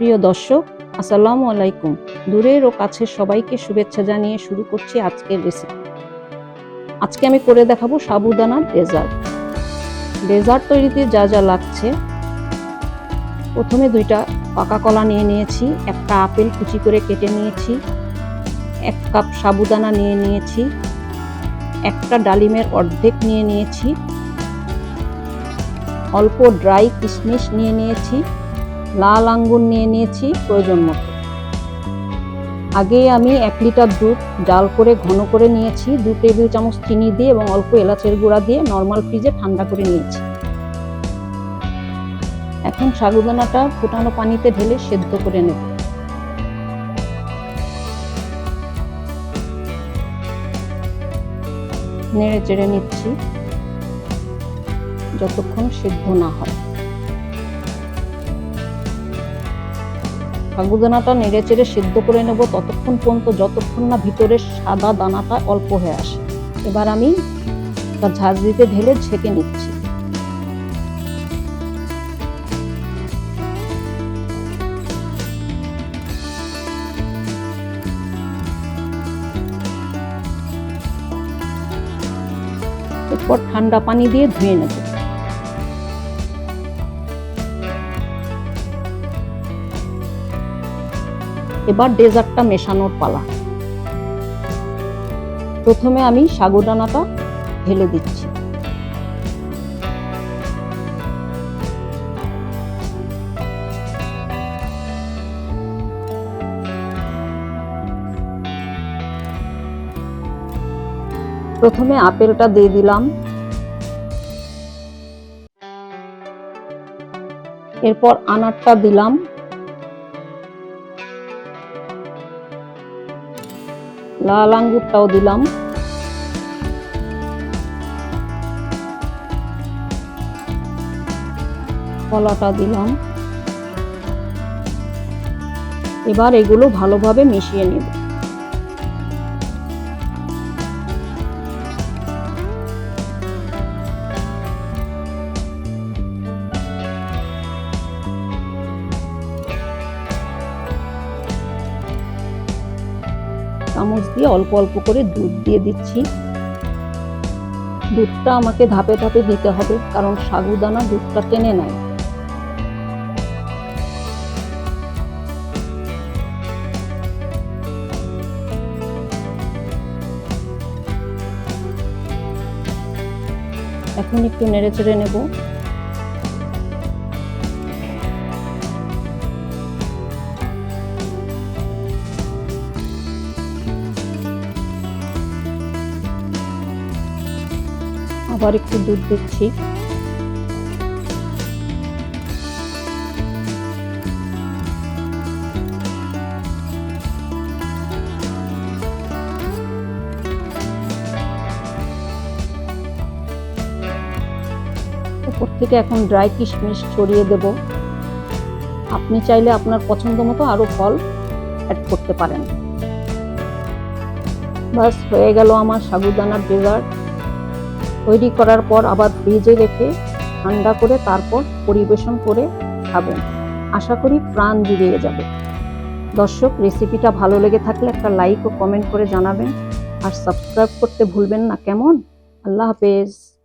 প্রিয় দর্শক, আসসালামু আলাইকুম। দূরের ও কাছের সবাইকে শুভেচ্ছা জানিয়ে শুরু করছি আজকের রেসিপি আজকে আমি করে দেখাবো সাবুদানার ডেজার্ট। ডেজার্ট তৈরিতে যা যা লাগছে, প্রথমে দুইটা পাকা কলা নিয়ে নিয়েছি, একটা আপেল কুচি করে কেটে নিয়েছি, এক কাপ সাবুদানা নিয়ে নিয়েছি, একটা ডালিমের অর্ধেক নিয়ে নিয়েছি, অল্প ড্রাই কিশমিশ নিয়ে নিয়েছি। লাল আঙ্গুর নিয়ে নিয়েছি প্রয়োজন মতো। আগে আমি এক লিটার দুধ জাল করে ঘন করে নিয়েছি, দু টেবিল চামচ চিনি দিয়ে এবং অল্প এলাচের গুঁড়া দিয়ে নর্মাল ফ্রিজে ঠান্ডা করে নিয়েছি। এখন সাগুদানাটা ফুটানো পানিতে ঢেলে সেদ্ধ করে নেব। নেড়ে চেড়ে নিচ্ছি, যতক্ষণ সিদ্ধ না হয়। সাগুদানাটা নেড়ে চেড়ে সিদ্ধ করে নেব ততক্ষণ পর্যন্ত যতক্ষণ না ভিতরে সাদা দানাটা অল্প হয়ে আসে। এবার আমি একটা ঝাঁজ দিতে ঢেলে ছেঁকে নিচ্ছি। এরপর ঠান্ডা পানি দিয়ে ধুয়ে নেব। এবার ডেজার্টটা মেশানোর পালা। প্রথমে আমি সাগুদানাটা ঢেলে দিচ্ছি। প্রথমে আপেলটা দিয়ে দিলাম। এরপর আনারটা দিলাম। লাল আঙ্গুরটাও দিলাম। কলাটা দিলাম। এবার এগুলো ভালোভাবে মিশিয়ে নেব। চামচ দিয়ে অল্প অল্প করে দুধ দিয়ে দিচ্ছি। দুধটা আমাকে ধাপে ধাপে দিতে হবে, কারণ সাগুদানা দুধটা টেনে নেয়। এখন একটু নেড়ে চেড়ে নেব। আবার একটু দুধ দিচ্ছি। উপর থেকে এখন ড্রাই কিশমিশ ছড়িয়ে দেব। আপনি চাইলে আপনার পছন্দ মতো আরও ফল অ্যাড করতে পারেন। বাস হয়ে গেল আমার সাগুদানার ডেজার্ট তৈরি করার পর আবার ফ্রিজে রেখে ঠান্ডা করে তারপর পরিবেশন করে খাবেন। আশা করি প্রাণ জুড়িয়ে যাবে। দর্শক, রেসিপিটা ভালো লেগে থাকলে একটা লাইক ও কমেন্ট করে জানাবেন। আর সাবস্ক্রাইব করতে ভুলবেন না। কেমন? আল্লাহ হাফেজ।